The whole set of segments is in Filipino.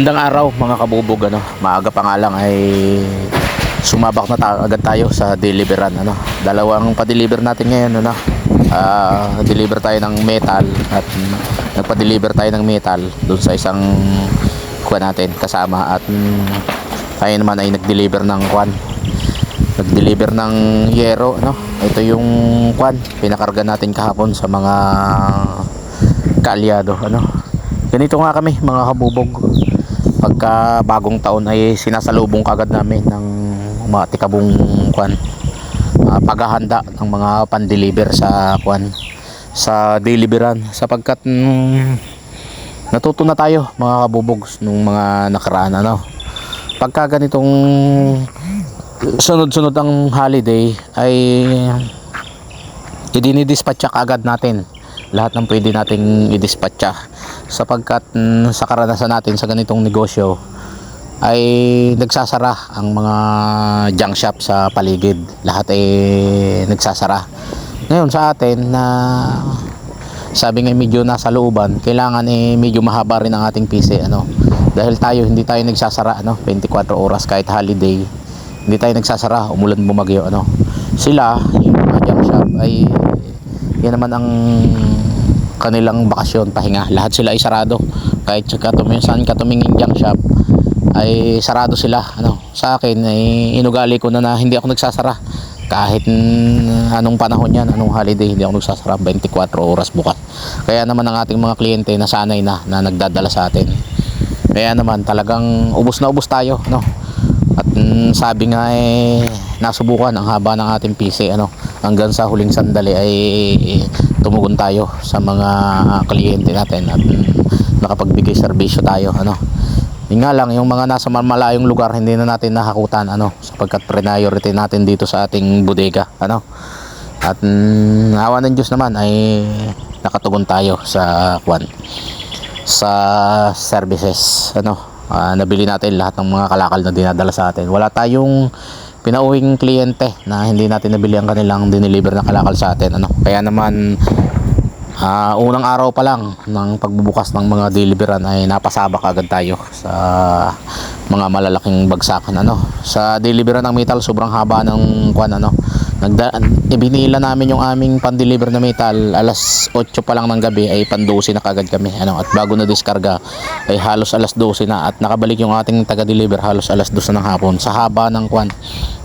Magandang araw mga kabubog ano. Maaga pa nga lang ay sumabak na ta- agad tayo sa deliveran ano. Dalawang pa-deliver natin ngayon ano. Ah, deliver tayo ng metal at nagpa-deliver tayo ng metal doon sa isang kuwan natin kasama at mm, tayo naman ay nag-deliver ng kuwan nag-deliver ng yero no ito yung kwan pinakarga natin kahapon sa mga kaalyado ano ganito nga kami mga kabubog pagka bagong taon ay sinasalubong kagad namin ng mga tikabong kwan. Ah, paghahanda ng mga pan-deliver sa kwan sa deliveran. Sapagkat mm, natuto na tayo mga kabubog nung mga nakaraan ano. Pagka ganitong sunod-sunod ang holiday ay idinidispatcha agad natin. Lahat ng pwede nating idispatcha sapagkat mm, sa karanasan natin sa ganitong negosyo ay nagsasara ang mga junk shop sa paligid. Lahat ay nagsasara. Ngayon sa atin na sabi nga medyo nasa looban kailangan eh medyo mahaba rin ang ating PC ano. Dahil tayo hindi tayo nagsasara ano 24 oras kahit holiday. Hindi tayo nagsasara umulan bumagyo ano. Sila yung mga junk shop ay yan naman ang kanilang bakasyon pahinga. Lahat sila ay sarado. Kahit sa katuming saan katumingin junk shop ay sarado sila. Ano sa akin ay inugali ko na na hindi ako nagsasara. Kahit anong panahon yan anong holiday hindi ako nagsasara 24 oras bukas. Kaya naman ang ating mga kliyente nasanay na na nagdadala sa atin. Kaya naman talagang ubos na ubos tayo no? At mm, sabi nga eh nasubukan ang haba ng ating PC ano hanggang sa huling sandali ay tumugon tayo sa mga kliyente natin at nakapagbigay serbisyo tayo ano. Yun lang yung mga nasa malayong lugar hindi na natin nakakutan ano sapagkat priority natin dito sa ating bodega ano. At mm, ng Diyos naman ay nakatugon tayo sa kwan sa services ano. Ah, nabili natin lahat ng mga kalakal na dinadala sa atin. Wala tayong pinauwing kliyente na hindi natin nabili ang kanilang dineliver na kalakal sa atin ano? Kaya naman ah, unang araw pa lang ng pagbubukas ng mga deliveran ay napasabak agad tayo sa mga malalaking bagsakan ano? Sa deliveran ng metal sobrang haba ng kwan ano Nagda ibinila namin yung aming pan-deliver na metal. Alas 8 pa lang ng gabi ay pan 12 na kagad kami. Ano at bago na diskarga ay halos alas 12 na. At nakabalik yung ating taga-deliver halos alas 2 na ng hapon sa haba ng kwan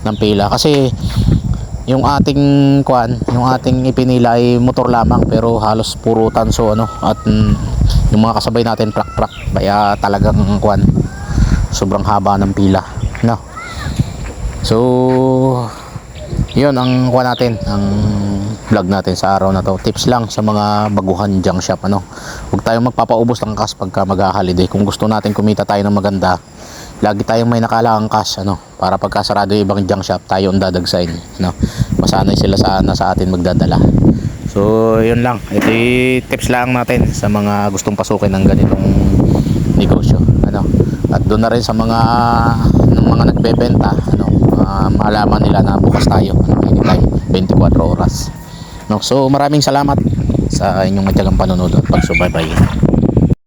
ng pila. Kasi yung ating kwan, yung ating ipinila ay motor lamang pero halos puro tanso ano. At mm, yung mga kasabay natin prak prak kaya talagang kwan sobrang haba ng pila. No? So yun ang kwan natin ang vlog natin sa araw na to. Tips lang sa mga baguhan junk shop ano? Huwag tayong magpapaubos ng cash pagka mag-holiday. Kung gusto natin kumita tayo ng maganda lagi tayong may nakalaang cash ano? Para pagka sarado yung ibang junk shop tayo ang dadagsain no masanay sila sana sa atin magdadala. So yun lang. Ito tips lang natin sa mga gustong pasukin ng ganitong negosyo ano? At doon na rin sa mga ng mga nagbebenta uh, maalaman nila na bukas tayo anytime 24 oras no so maraming salamat sa inyong matyagang panonood at pagsubaybay